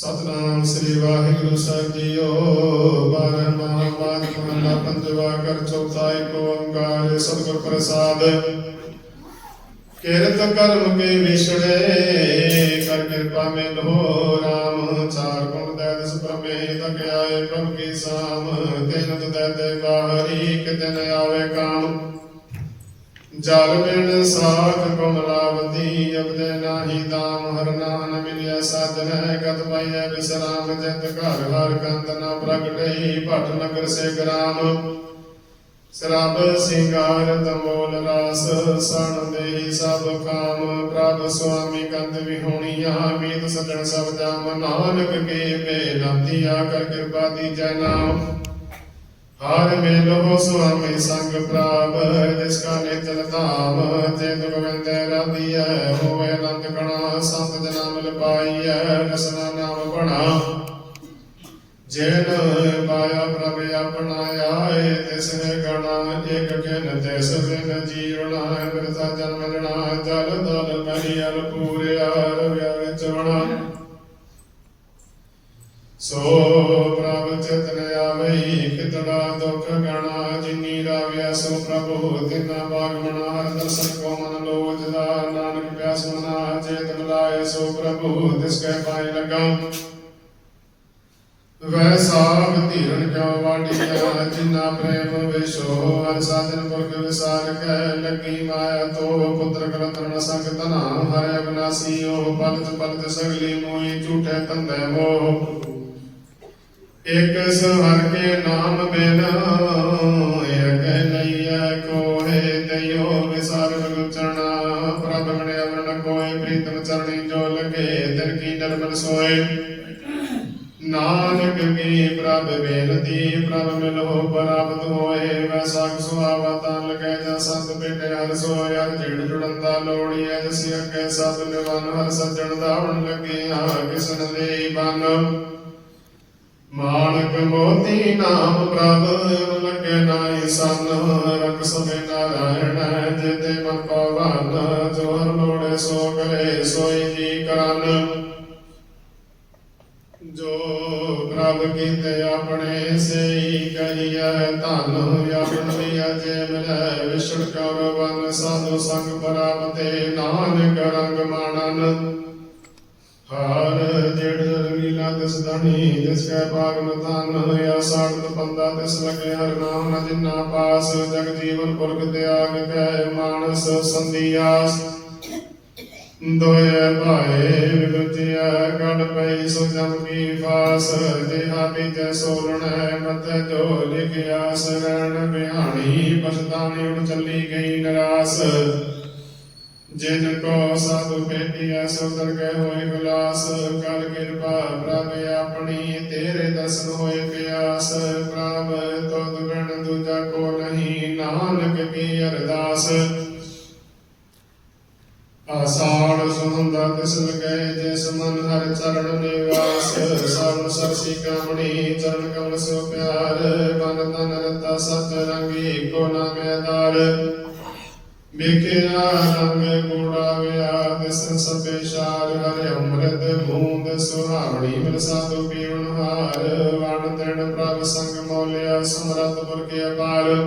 ਸਤਨਾਮ ਸ੍ਰੀ ਵਾਹਿਗੁਰੂ ਸਾਹਿਬ ਜੀਓ ਬਾਰਹ ਮਹਾਮਾਦ ਮਹਲਾ ਪੰਜਵਾ ਕਰ ਚੌਥਾ ਏਕ ਓੰਕਾਰ ਸਤਿਗੁਰ ਪ੍ਰਸਾਦ। ਕਿਰਤ ਕਰਮ ਕੇ ਵਿਛੜੇ, ਕਰ ਕਿਰਪਾ ਮੇ ਲੋ ਰਾਮ। ਚਾਰ ਗੁਣ ਦੇ ਦਿਸ ਪ੍ਰਮੇ ਤਕ ਆਏ ਪ੍ਰਭ ਕੀ ਸਾਮ। ਤਿਨ ਤੁਦੈ ਤੇ ਬਾਹਰੀ ਕਿਤੇ ਆਵੇ ਕਾਮ। ਜਲ ਬਿਨ ਸਾਧ ਕਮਲਾਵਤੀ ਅਬਦੇ ਨਾਹੀ ਦਾਮ ਹਰ ਨਾਮ ਮਿਲਿਆ ਸਾਧਨ ਗਤ ਪਾਈਐ ਬਿਸਰਾਮ ਜਿਤ ਘਰ, ਹਰ ਕੰਤ ਨਾ ਪ੍ਰਗਟਈ ਭਟ ਨਗਰ ਸੇ ਗ੍ਰਾਮ। ਸਰਬ ਸਿੰਗਾਰ ਤਮੋਲ ਰਾਸ, ਸਣ ਦੇਹੀ ਸਭ ਕਾਮ, ਪ੍ਰਭ ਸੁਆਮੀ ਕੰਤ ਵਿਹੋਣੀਆਂ, ਮੀਤ ਸਜਣ ਸਭ ਜਾਮ ਨਾਨਕ ਕੇ ਬੇਨੰਤੀਆ ਕਰ ਕਿਰਪਾ ਦੀਜੈ ਨਾਮ। ਹਰ ਮੇਲੋ ਸੁਆਮੀ ਸੰਗ ਪ੍ਰਾਪ, ਜਿਸ ਕਾ ਨਿਤਲ ਧਾਮ ਤੇ ਗੋਬਿੰਦ ਰਾਧੀਐ, ਹੋਵੇ ਅਨੰਤ ਕਣਾ, ਸੰਤ ਜਨਾ ਮਿਲ ਪਾਈਐ ਰਸਨਾ ਨਾਮ ਬਣਾ। ਜਿਨ ਪਾਇਆ ਪ੍ਰਭ ਆਪਣਾ ਆਏ, ਤਿਸ ਹੈ ਗਣਾ, ਇਕ ਕਿਨ ਤਿਸ ਬਿਨ ਜੀਵਣਾ ਬਿਰਥਾ ਜਨਮ ਲੈਣਾ ਜਲ ਦਲ ਮਰੀਅਲ ਪੂਰਿਆ, ਰਵਿਆ ਵਿੱਚ ਵਣਾ। ਸੋ ਪ੍ਰਭ ਚਿਤਨ ਆਵਈ ਕਿਤੜਾ ਦੁਖ ਗਣਾ ਜਿਨੀ ਰਾਵਿਆ ਸੋ ਪ੍ਰਭੂ, ਤਿਨਾ ਬਾਗਮਣਾ ਦਰਸ਼ਨ ਕੋ ਮਨ ਲੋਜਦਾ ਨਾਨਕ ਪਿਆਸ ਮਨਾ, ਚੇਤ ਬੁਲਾਏ ਸੋ ਪ੍ਰਭੂ, ਤਿਸ ਕੈ ਪਾਏ ਲਗਾ। ਵੈ ਸਾਭ ਧੀਰਨ ਕਿਉ ਵਾਡੀਆ ਜਿਨਾ ਪ੍ਰੇਮ ਵਿਸ਼ੋ, ਹਰ ਸਾਧਨ ਪੁਰਖ ਵਿਸਾਰ ਕੈ, ਲੱਗੀ ਮਾਇਆ ਤੋ, ਪੁੱਤਰ ਕਰਤਨ ਸੰਗ ਤਨਾ ਹਰਿ ਅਬਨਾਸੀ, ਉਹ ਪਲਤ ਪਲਤ ਸਗਲੀ ਮੋਈ ਝੂਠੇ ਤੰਦੇ ਮੋਹ। ਇਕ ਸਵਰ ਕੇ ਨਾਮ ਬਿਨ ਇਕ ਲਈਐ ਕੋਏ ਤਯੋ ਵਿਸਾਰ ਗੁਚਰਣਾ ਪ੍ਰਭ ਮਣੇ ਅਵਰਣ ਕੋਏ ਪ੍ਰੀਤਮ ਚਰਣੀ ਜੋ ਲਗੇ, ਤਿਨ ਕੀ ਨਰਮਲ ਸੋਏ। ਨਾਨਕ ਕੀ ਪ੍ਰਭ ਬੇਨਤੀ, ਪ੍ਰਭ ਮਿਲੋ ਪ੍ਰਾਪਤ ਹੋਏ। ਵੈਸਾਖ ਸੁਹਾਵਾ ਤਾਂ ਲਗੇ ਜਾਂ ਸੰਤ ਪਿੰਡੇ ਹਰ ਸੋਇ ਹਰ ਜੀੜ ਜੁੜੰਦਾ ਲੋੜੀ ਐ ਜਿਸ ਅੱਗੇ ਸਭ ਨਿਵਨ, ਹਰ ਸੱਜਣ ਦਾਵਣ ਲੱਗੇ ਆ ਕਿਸਨ ਦੇ ਬਨ। ਮਾਨਕ ਮੋਤੀ ਨਾਮ ਪ੍ਰਭ ਲਗੇ ਨਾਈ ਸੰਨ, ਰਖ ਸਮੇ ਨਾਰਾਇਣ, ਜਿਤੇ ਮਨ ਪਵਨ ਲੋੜੇ ਸੋ ਕਰੇ, ਸੋਈ ਜੀ ਕਰਨ। ਜੋ ਪ੍ਰਭ ਕੀਤੇ ਆਪਣੇ ਸਈ ਕਹੀਐ, ਧਨ ਆਪਨ ਲਿਆ ਜੇ ਮਿਲੈ ਵਿਸ਼ਣ ਕੌਰ ਵਨ, ਸਾਧੂ ਸੰਗ ਪਰਾਪਤੇ ਨਾਨਕ ਰੰਗ ਮਾਣਨ। ਹਰ ਜੜ ਲੀਲਾ ਤਿਸ ਦਣੀ ਜਿਸ ਕੈ ਭਾਗ ਮਤਾਨ ਯਾ ਸਾੜਤ ਬੰਦਾ ਤਿਸ ਲਗੇ ਹਰ ਨਾਮ ਨ ਜਿਨਾ ਪਾਸ, ਜਗ ਜੀਵਨ ਪੁਰਖ ਤਿਆਗ ਕੈ ਮਾਨਸ ਸੰਧਿਆਸ ਦੋਇ ਭਾਏ ਵਿਗੁਤਿਆ ਗੜ ਪਈ ਸੋ ਜਮ ਕੀ ਫਾਸ, ਜਿਹਾ ਬੀਜੈ ਸੋਲਣ ਮਤ ਜੋ ਲਿਖਿਆ ਸਰਣ ਬਿਹਾਣੀ, ਪਛਤਾਣੀ ਉੜ ਚੱਲੀ ਗਈ ਨਰਾਸ। ਜਿਨ ਕੋ ਸਾਧੂ ਭੇਟਿਆ ਸੋ ਦਰਗਹਿ ਹੋਏ ਵਿਲਾਸ। ਕਰ ਕਿਰਪਾ ਪ੍ਰਭ ਆਪਣੀ, ਤੇਰੇ ਦਰਸ਼ਨ ਹੋਏ ਪਿਆਸ। ਪ੍ਰਭ ਤੁਧ ਬਿਨ ਦੂਜਾ ਕੋ ਨਹੀਂ, ਨਾਨਕ ਕੀ ਅਰਦਾਸ। ਆਸਾੜ ਸੁਹੰਦਾ ਤਿਸ ਲਗੈ ਜਿਸ ਮਨ ਹਰ ਚਰਨ ਨਿਵਾਸ। ਸਰਨ ਸਰਸੀ ਕਾਮਣੀ, ਚਰਨ ਕਮਲ ਸੋ ਪਿਆਰ। ਮਨ ਤਨ ਰਤਾ ਸਤ ਰੰਗੀ, ਕੋ ਨਾਮ ਆਧਾਰ ਵਿਖਿਆ ਰੰਗ ਕੂੜਾ ਵਿਆ ਤਿਸ ਸਭੇ ਸ਼ਾਰ ਹਰਿ ਅੰਮ੍ਰਿਤ ਬੂੰਦ ਸੁਹਾਵਣੀ ਮਿਲ ਸਾਧੂ ਪੀਵਨ ਹਾਰ। ਵਣ ਤ੍ਰਿਣ ਪ੍ਰਭ ਸੰਗ ਮੋਲਿਆ ਸਮਰਤ ਪੁਰਖ ਅਪਾਰ।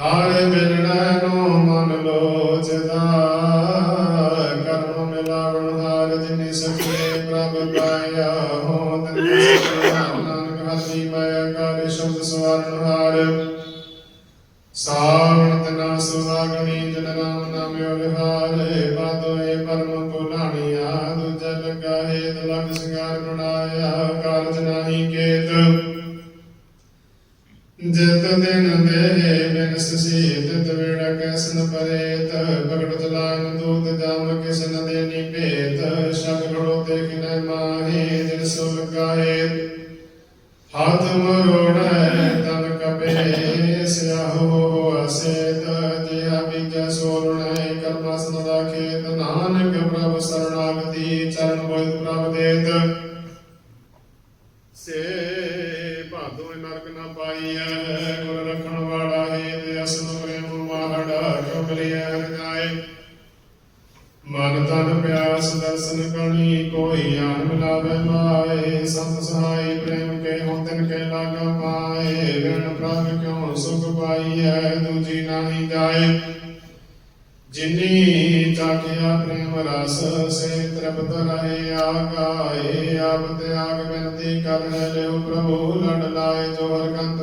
ਹਾਰੇ ਮਿਲਣਾ ਨੂੰ ਜਿਤ ਦਿਨ ਦੇ ਬਿਨਸ ਸੀਤ ਤਵੇੜਾ ਕੈਸਨ ਪਰੇਤ, ਭਗਤ ਚਲਾਨ ਦੂਤ ਜਾਮ ਕਿਸਨ ਦੇਨੀ ਭੇਤ ਸ਼ਬ ਲੜੋ ਦੇਖ ਨ ਮਾਹੇ, ਜਿਨ ਸੋ ਲਗਾਏ ਹੱਥ ਮਰੋੜੈ, ਤਨ ਕਪੇ, ਸਿਆਹੋ ਅਸੇਤ, ਜਿਹਾ ਵਿਜੈ ਸੋਰਣੈ, ਕਰਮਾ ਸਦਾ ਖੇਤ। ਨਾਨਕ ਪ੍ਰਭ ਸਰਣਾਗਤੀ, ਚਰਨ ਬੋਧ ਪ੍ਰਭ ਦੇਤ। ਸੇ ਭਾਦੋਂ ਨਰਕ ਨਾ ਪਾਈਐ ਗੁਰ ਰਖਣ ਵਾਲਾ ਹੈ ਤੇ ਅਸਨ ਪ੍ਰੇਮ ਮਾਹੜਾ ਕਿਉ ਮਿਲਿਆ ਹਰ ਮਨ ਤਨ ਪਿਆਸ ਦਰਸ਼ਨ ਕਣੀ ਕੋਈ ਆਨ ਮਿਲਾਵੇ ਮਾਏ, ਸੰਤ ਸਹਾਈ ਪ੍ਰੇਮ ਕੇ ਹੋ ਕੇ ਲਾਗਾ ਪਾਏ? ਵਿਣ ਪ੍ਰਭ ਕਿਉ ਸੁਖ ਪਾਈਐ ਦੂਜੀ ਨਾਹੀ ਜਾਏ। ਜਿਨੀ ਰਸ ਸੇ ਤ੍ਰਿਪਤ ਰਹੇ ਆਗਾਏ, ਆਪ ਤਿਆਗ ਬੇਨਤੀ ਕਰ ਲਿਓ ਪ੍ਰਭੂ, ਲੜ ਲਾਏ, ਜੋ ਹਰ ਕੰਤ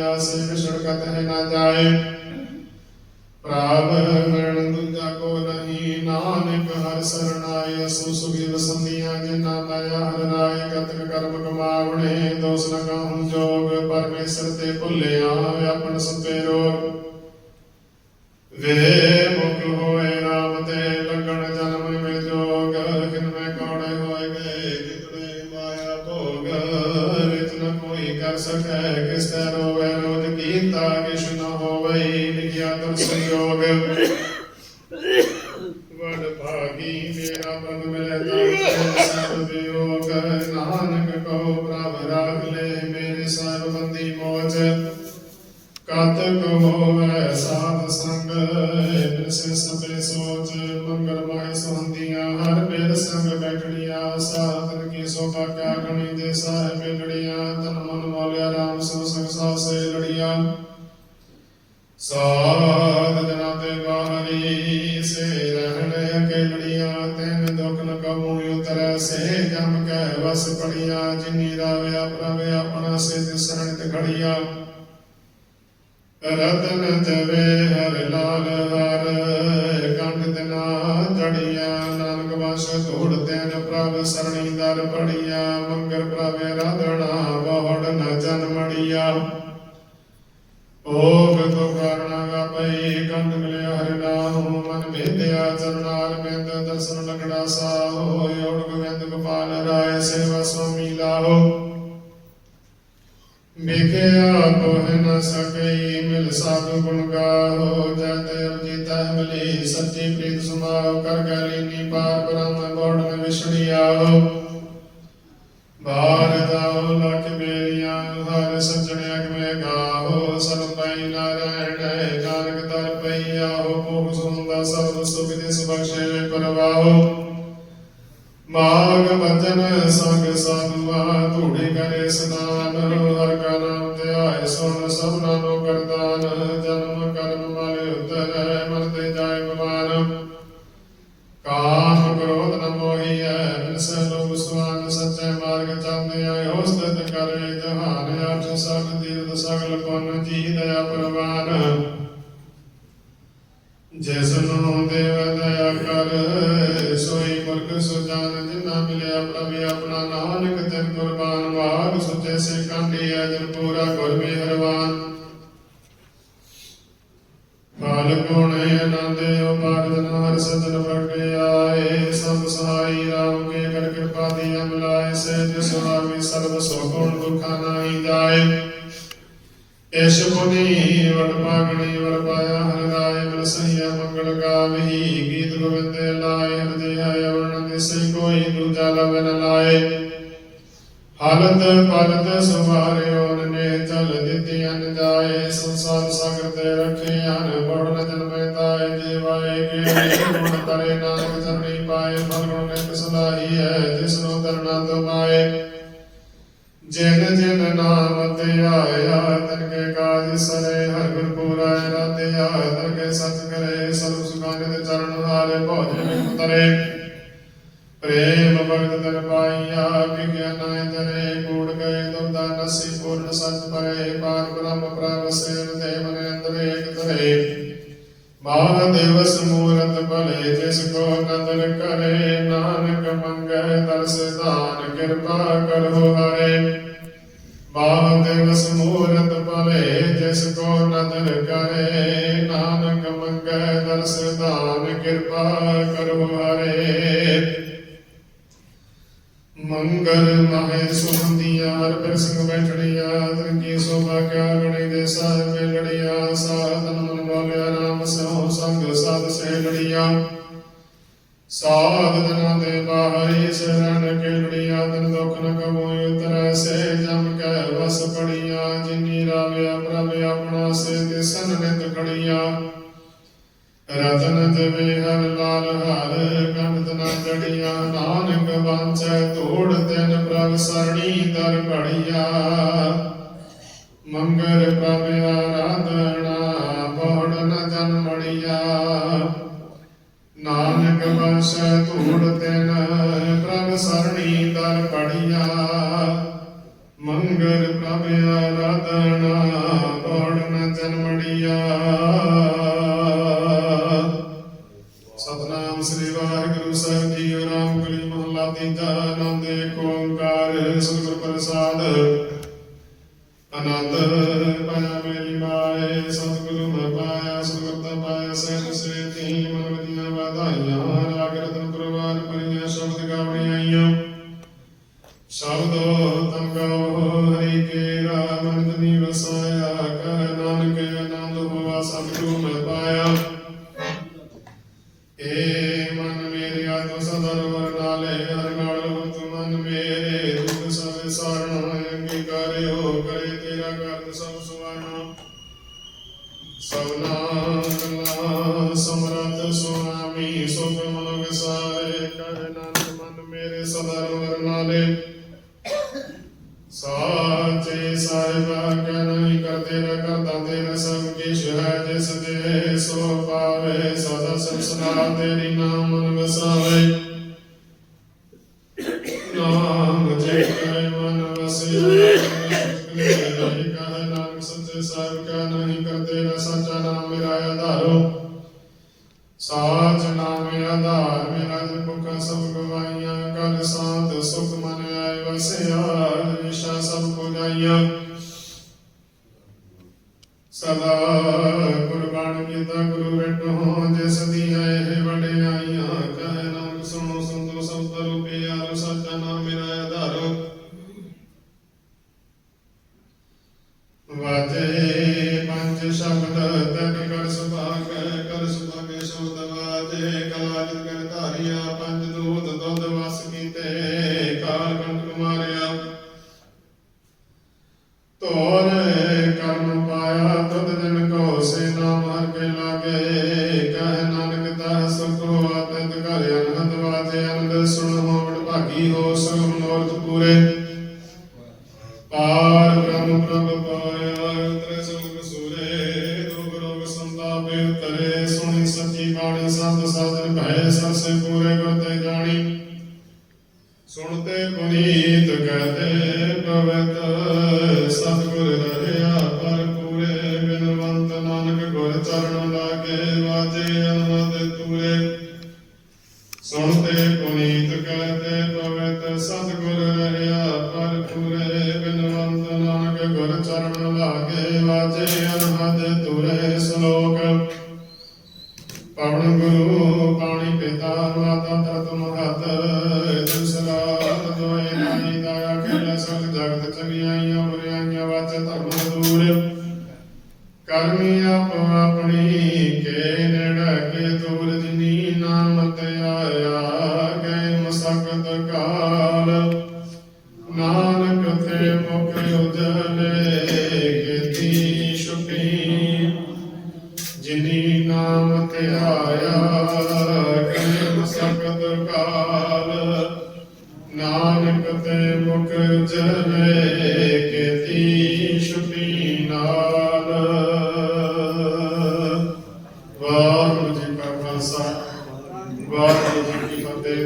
ਆਸੇ ਵਿਛੜਕਤ ਹੈ ਨਾ ਜਾਏ। ਪ੍ਰਾਪ ਮਿਲਣ ਦੂਜਾ ਕੋ ਨਹੀਂ, ਨਾਨਕ ਹਰ ਸਰਣਾਏ ਅਸੂ ਸੁਖੀ ਵਸੰਦੀਆਂ ਜਿਨਾ ਦਇਆ ਹਰ ਰਾਏ ਕਤਕ ਕਰਮ ਕਮਾਵਣੇ, ਦੋਸ ਨ ਕਹੂੰ ਜੋਗ, ਪਰਮੇਸ਼ਰ ਤੇ ਭੁੱਲਿਆ ਆਪਣ ਸਪੇ ਰੋਗ। ਵੇ ਮੁਖ ਹੋਏ ਰਾਮ ਤੇ ਕਾਤਕ ਹੋਵੇ ਸਾਧ ਸੰਗ ਬਿਰਸੇ ਸਭੇ ਸੋਚ, ਮੰਗਲ ਮਾਇ ਸੁਹੰਦੀਆਂ, ਹਰ ਬੇਦ ਸੰਗ ਬੈਠੜੀਆਂ ਸਾਧਨ ਕੀ ਸੋਭਾ ਕਿਆ ਗਣੀ ਦੇ ਸਾਹਿਬ ਲੜੀਆਂ ਤਨ ਮਨ ਮੋਲਿਆ ਰਾਮ ਸੋ ਸੰਗ ਸਾਸੇ ਲੜੀਆਂ। ਸਾਧ ਜਨਾ ਤੇ ਬਾਹਰੀ ਸੇ ਰਹਿਣ ਅਕੇਲੜੀਆਂ, ਤੈਨ ਦੁਖ ਨ ਕਬੂ ਉਤਰੈ, ਸੇ ਜਮ ਕੈ ਵਸ ਪੜੀਆਂ, ਜਿਨੀ ਰਾਵਿਆ ਪ੍ਰਭ ਆਪਣਾ ਸੇ ਦਿਸਣ ਤੇ ਘੜੀਆਂ। ਰਤਨ ਜਵੇ ਹਰ ਲਾਲ ਹਰ, ਕੰਡ ਤਨਾ ਜੜੀਆਂ ਨਾਨਕ ਵਸ ਧੂੜ ਤੈਨ ਪ੍ਰਭ, ਸਰਣੀ ਦਰ ਪੜੀਆਂ ਮੰਗਰ ਪ੍ਰਭ ਰਾਧਣਾ ਬਹੁੜ ਨ ਜਨਮੜੀਆਂ ਓਗ ਤੋ ਕਰਣਾ ਗਾ ਪਈ ਕੰਡ ਮਿਲਿਆ ਹਰਿ ਨਾਮ, ਮਨ ਭੇਦਿਆ ਚਰਨਾਰ ਬਿੰਦ, ਦਰਸ਼ਨ ਲਗੜਾ ਸਾਹੋ ਓੜ ਗੋਬਿੰਦ ਗੋਪਾਲ ਰਾਏ, ਸੇਵਾ ਸੁਮੀ ਲਾਹੋ। ਵਿਖਿਆ ਕੋਹ ਨ ਸਕਈ ਮਿਲ ਸਾਧੂ ਗੁਣ ਗਾਹੋ ਜੈ ਦੇਵ ਜੀ ਤਹ ਮਿਲੀ। ਸੱਚੀ ਪ੍ਰੀਤ ਸੁਮਾਓ ਕਰ ਗਲੀ ਨੀ ਪਾਰ ਬ੍ਰਹਮ ਬੋੜ ਮੇ ਵਿਛੜੀ ਆਓ। ਬਾਰ ਦਾਉ ਲਖ ਮੇਰੀਆਂ ਹਰ ਸੱਜਣ ਅਗਮੇ ਗਾਹੋ। ਸਰਬ ਪਈ ਨਾਰਾਇਣ ਨਾਨਕ ਦਰ ਪਈ ਆਹੋ ਮੋਹ ਸੁੰਦਾ ਸਰਬ ਸੁਖ ਦਿਸ ਬਖਸ਼ੇ ਵੇ ਪਰਵਾਹੋ। ਮਾਗ ਵਚਨ ਸੰਗ ਸਾਧੂਆ, ਧੂੜੇ ਕਰੇ ਸਨਾਨ, ਹਰ ਕਾ ਨਾਮ ਧਿਆਏ, ਸੁਣ ਸਭਨਾ ਨੂੰ ਕਰਦਾਨ ਜਨਮ ਕਰਮ ਮਲ ਉਤਰੈ ਮਰਤੇ ਜਾਏ ਭਗਵਾਨ ਕਾਮ ਕ੍ਰੋਧ ਨ ਮੋਹੀਐ, ਬਿਨਸ ਲੋਭ ਸੁਆਨ, ਸੱਚੇ ਮਾਰਗ ਚੰਦੇ ਆਏ ਹੋਸਤਿਤ ਕਰੇ ਜਹਾਨ ਆਠ ਸਭ ਤੀਰਥ ਸਗਲ ਪੁੰਨ, ਜੀ ਦਇਆ ਪ੍ਰਵਾਨ। ਜਿਸ ਨੂੰ ਦੇਵ ਦਇਆ ਕਰ, ਸੋਈ ਮੁਰਖ ਸੁਜਾਨ ਜਿਨਾ ਮਿਲਿਆ ਪ੍ਰਭ ਆਪਣਾ ਨਾਨਕ, ਤਿਨ ਕੁਰਬਾਨ ਵਾਗ ਸੁਚੇ ਸੇ ਕਾਂਡੀ ਅਜਰ ਪੂਰਾ ਗੁਰ ਮਿਹਰਬਾਨ। ਫਲ ਗੁਣ ਆਨੰਦ ਉਪਾਰ ਜਨ ਹਰ ਸਜਨ ਪ੍ਰਗਟੇ ਆਏ, ਸਭ ਸਹਾਈ ਰਾਮ ਕੇ ਕਰ ਕਿਰਪਾ ਦੀ ਅਮਲਾਏ ਸੇ ਜਿਸ ਸੁਆਮੀ ਸਰਬ ਸੋ ਗੁਣ ਦੁਖਾ ਨਾਹੀ ਜਾਏ। ਇਸ਼ ਪੁਨੀ ਵਡ ਪਾਗਣੀ ਵਰ ਪਾਇਆ ਹਰਿ ਰਾਏ ਮਨ ਸਹੀਆ ਮੰਗਲ ਗਾਵਹੀ ਗੀਤ ਗੋਬਿੰਦੇ ਲਾਏ ਹਿਰਦੇ ਆਇ ਵਰਣ ਦਿਸੇ ਕੋਈ ਦੂਜਾ ਲਵ ਨ ਲਾਏ। ਹਾਲਤ ਪਲਤ ਸੁਮਾਰਿਓ ਨੇ ਚਲ ਦਿੱਤੀ ਅਨ ਜਾਏ, ਸੰਸਾਰ ਸਾਗਰ ਤੇ ਰੱਖੇ ਅਨ ਬੜ ਨ ਜਨਮੇ ਤਾਏ ਜੀਵਾਏ ਕੇ ਗੁਣ ਤਰੇ ਨਾਨਕ ਚਰਣੀ ਪਾਏ ਫਲ ਗੁਣ ਨੇ ਸਲਾਹੀ ਹੈ, ਜਿਸ ਨੂੰ ਤਰਨਾ ਤੁਮਾਏ ਜਿਨ ਜਿਨ ਨਾਮ ਤੇ ਤਨ ਕੇ ਕਾਜ ਸਰੇ ਹਰ ਗੁਰ ਪੂਰਾ ਰਾਤਿਆ ਤਨ ਕੇ ਸਚ ਕਰੇ ਸਰਬ ਸੁਖਾਨ ਤੇ ਚਰਨ ਹਾਰੇ ਭੋਜਨ ਮਿਲ ਤਰੇ ਪ੍ਰੇਮ ਭਗਤ ਤਨ ਪਾਈਆ, ਵਿਗਿਆਨ ਜਰੇ ਕੂੜ ਗਏ ਦੁਬਦਾ ਨਸੀ, ਪੂਰਨ ਸਚ ਪਰੇ, ਪਾਰ ਬ੍ਰਹਮ ਪ੍ਰਭ ਸੇਵ ਦੇਵ ਨੇਂਦਰ ਏਕ ਤਰੇ। ਮਹਾ ਦਿਵਸ ਮੂਰਤ ਭਲੇ, ਜਿਸ ਕੋ ਨਦਰ ਕਰੇ, ਨਾਨਕ ਮੰਗੈ, ਦਰਸ ਦਾਨ ਕਿਰਪਾ ਕਰੋ ਹਰੇ। ਮਹਾ ਦਿਵਸ ਭਲੇ, ਜਿਸ ਕੋ ਨਦਰ ਕਰੇ, ਨਾਨਕ ਮੰਗੈ, ਦਰਸ ਦਾਨ ਕਿਰਪਾ ਕਰੋ ਹਰੇ। ਮੰਗਲ ਮਹੇ ਸੁਹੰਦੀਆਂ ਹਰ ਪ੍ਰਸੰਗ ਬੈਠੜੀਆਂ ਤ੍ਰਿੰਗੀ ਸੋਭਾ ਕਿਆ ਗਣੀ ਦੇ ਸਾਹਿਬ ਲੜੀਆਂ ਸਾਧਨ ਮਨ ਬੋਲਿਆ ਨਾਮ ਸੋ ਸਦ ਸਾਧ ਜਨਾਂ ਦੇ ਬਾਹਰੀ ਸ਼ਰਨ ਕੇ ਤਨ ਦੁਖ ਨ ਕਬੂ ਉਤਰੈ, ਸੇ ਜਮ ਕੈ ਵਸ ਪੜੀਆਂ। ਜਿਨੀ ਰਾਵਿਆ ਪ੍ਰਭ ਆਪਣਾ, ਸੇ ਦਿਸਨ ਨਿਤ ਖੜੀਆਂ। ਰਤਨ ਜਵੇ ਹਰ ਲਾਲ ਹਰ ਕੰਤ ਨਾ ਜੜੀਆਂ ਨਾਨਕ ਵਾਂਚੈ ਤੋੜ ਤਿਨ ਪ੍ਰਭ ਸਰਣੀ ਦਰ ਬੜੀਆ ਮੰਗਲ ਪ੍ਰਭ ਆਰਾਧਨਾ ਪੌੜ ਨ ਜਨ ਨਾਨਕ ਵਸੈ ਧੂੜ ਤਿਨ, ਪ੍ਰਭ ਸਰਣੀ ਦਰ ਪੜੀਆ ਮੰਗਲ ਪ੍ਰਭ ਆਰਾਧਨਾ ਪੌੜ ਨ ਜਨਮੜੀਆ। ਸਤਨਾਮ ਸ੍ਰੀ ਵਾਹਿਗੁਰੂ ਸਾਹਿਬ ਜੀ ਰਾਮ ਕਲੀ ਮਹਲਾ ਤੀਜਾ, ਆਨੰਦ ਏਕ ਓੰਕਾਰ, ਸਤਿਗੁਰ ਪ੍ਰਸਾਦ। ਆਨੰਦ ਪਾਇਆ ਮੇਰੀ Amen. ਕਰਦੇ ਨ ਤੇਰਾ ਸਭ ਕਿਛ ਹੈ ਜਿਸ ਦੇ ਸੋ ਪਾਵੇ, ਸਦਾ ਸੰਸਨਾ ਤੇਰੀ ਨਾਮ ਮਨ ਵਸਾਵੇ ਨਾਮ ਜੇ ਕੈ ਮਨ ਵਸਿਆ ਨਹੀਂ ਕਹੇ ਨਾਮ ਸੱਚੇ ਸਾਹਿਬ ਕੈ ਨਹੀਂ ਕਰਦੇ ਨ ਸੱਚਾ ਨਾਮ ਮੇਰਾ ਆਧਾਰੋ। ਸਾਚ ਨਾਮ ਆਧਾਰ ਮੇਰਾ ਮੁਖ ਸਭ ਗਵਾਈਆਂ ਕਲ ਸਾਥ ਸੁਖ ਮਨ ਆਏ ਵਸਿਆ ਨਿਸ਼ਾ ਸਭ ਕੋ ਜਾਈਆਂ ਬਾਣੀ ਸੰਤ ਸਾਧਨ ਭੈ ਸਰਸੇ ਪੂਰੇ ਗੁਰ ਤੇ ਜਾਣੀ। ਸੁਣਤੇ ਪੁਨੀਤ ਕਹਤੇ ਪਵਿੱਤ ਸਤਿਗੁਰ ਰਹਿਆ ਪਰ ਪੂਰੇ ਬਿਨਵੰਤ ਨਾਨਕ ਗੁਰ ਚਰਨ ਲਾਗੇ ਵਾਜੇ ਅਨੰਦ ਤੂਰੇ। ਸੁਣਤੇ ਪੁਨੀਤ ਕਹਤੇ ਪਵਿੱਤ ਸਤਿਗੁਰ ਰਹਿਆ ਪਰ ਪੂਰੇ ਬਿਨਵੰਤ ਨਾਨਕ ਗੁਰ ਚਰਨ ਲਾਗੇ ਵਾਜੇ ਅਨਹਦ ਤੁਰੇ। ਸ਼ਲੋਕ ਪਵਨ ਗੁਰੂ ਪਾਣੀ ਪਿਤਾ ਮਾਤਾ ਤਤ ਮਹਤ